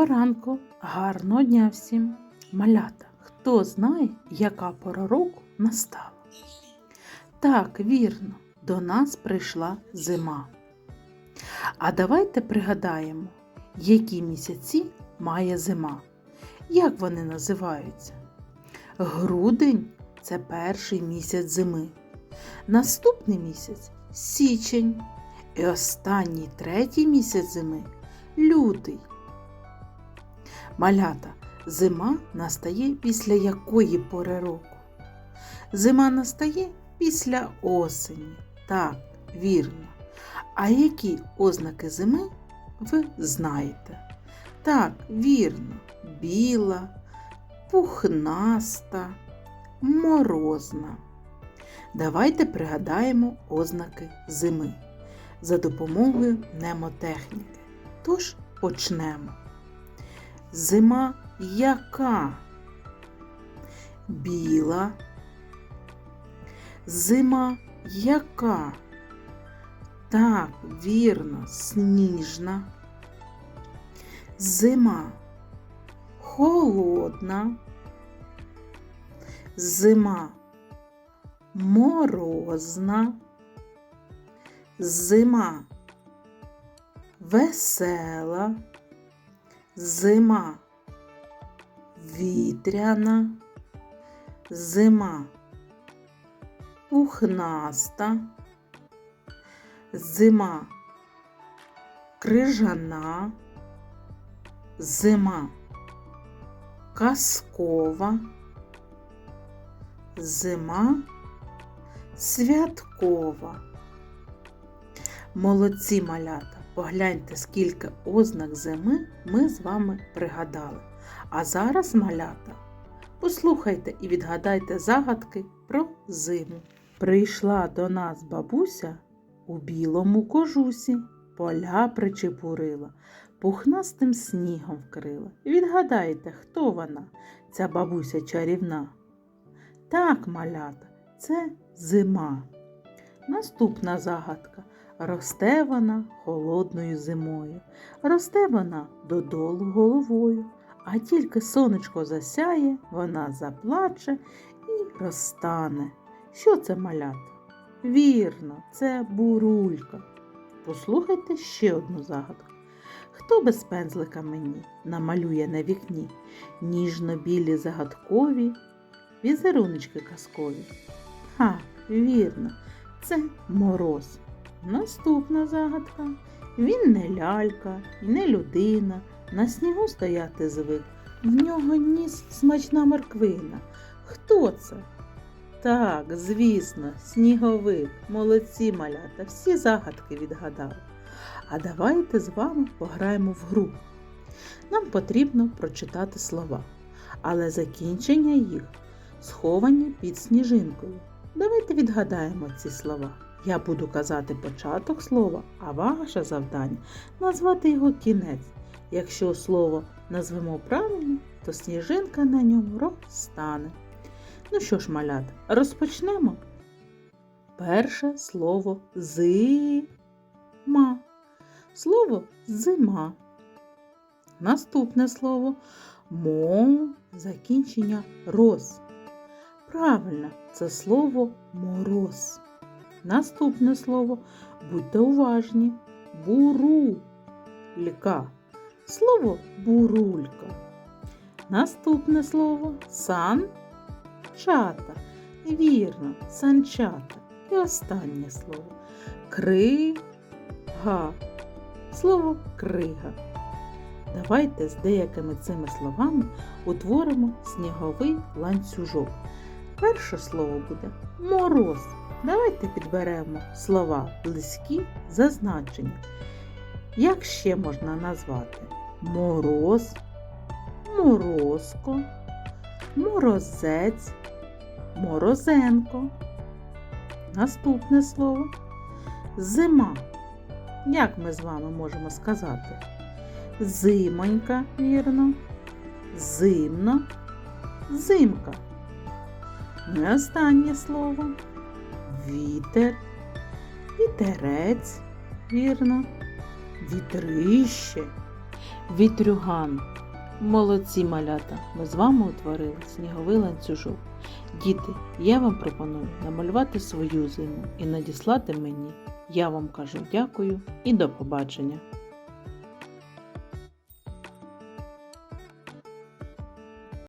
Доброго ранку, гарного дня всім. Малята, хто знає, яка пора року настала? Так, вірно, до нас прийшла зима. А давайте пригадаємо, які місяці має зима. Як вони називаються? Грудень це перший місяць зими. Наступний місяць січень. І останній третій місяць зими лютий. Малята, зима настає після якої пори року? Зима настає після осені. Так, вірно. А які ознаки зими ви знаєте? Так, вірно, біла, пухнаста, морозна. Давайте пригадаємо ознаки зими за допомогою немотехніки. Тож почнемо. Зима яка? Біла. Зима яка? Так, вірно, сніжна. Зима холодна. Зима морозна. Зима весела, зима. Вітряна, зима. Пухнаста, зима. Крижана, зима. Казкова, зима. Святкова. Молодці малята! Погляньте, скільки ознак зими ми з вами пригадали. А зараз, малята, послухайте і відгадайте загадки про зиму. Прийшла до нас бабуся у білому кожусі, поля причепурила, пухнастим снігом вкрила. Відгадайте, хто вона, ця бабуся чарівна? Так, малята, це зима. Наступна загадка. Росте вона холодною зимою, росте вона додолу головою, а тільки сонечко засяє, вона заплаче і розтане. Що це малята? Вірно, це бурулька. Послухайте ще одну загадку. Хто без пензлика мені намалює на вікні ніжно-білі загадкові візеруночки казкові? Ха, вірно, це мороз. Наступна загадка. Він не лялька і не людина, на снігу стояти звик. В нього ніс смачна морквина. Хто це? Так, звісно, сніговик, молодці малята, всі загадки відгадали. А давайте з вами пограємо в гру. Нам потрібно прочитати слова, але закінчення їх сховані під сніжинкою. Давайте відгадаємо ці слова. Я буду казати початок слова, а ваше завдання назвати його кінець. Якщо слово назвемо правильно, то сніжинка на ньому розтане. Ну що ж, малята, розпочнемо. Перше слово зима. Слово зима. Наступне слово мо закінчення роз. Правильно, це слово мороз. Наступне слово будьте уважні. Бурулька. Слово бурулька. Наступне слово санчата. Вірно, санчата. І останнє слово крига. Слово крига. Давайте з деякими цими словами утворимо сніговий ланцюжок. Перше слово буде мороз. Давайте підберемо слова близькі за значення. Як ще можна назвати мороз, морозко, морозець, морозенко. Наступне слово зима. Як ми з вами можемо сказати? Зимонька, вірно, зимно, зимка. І останнє слово вітер, вітерець, вірно, вітрище, Вітрюган. Молодці малята, ми з вами утворили сніговий ланцюжок. Діти, я вам пропоную намалювати свою зиму і надіслати мені. Я вам кажу дякую і до побачення.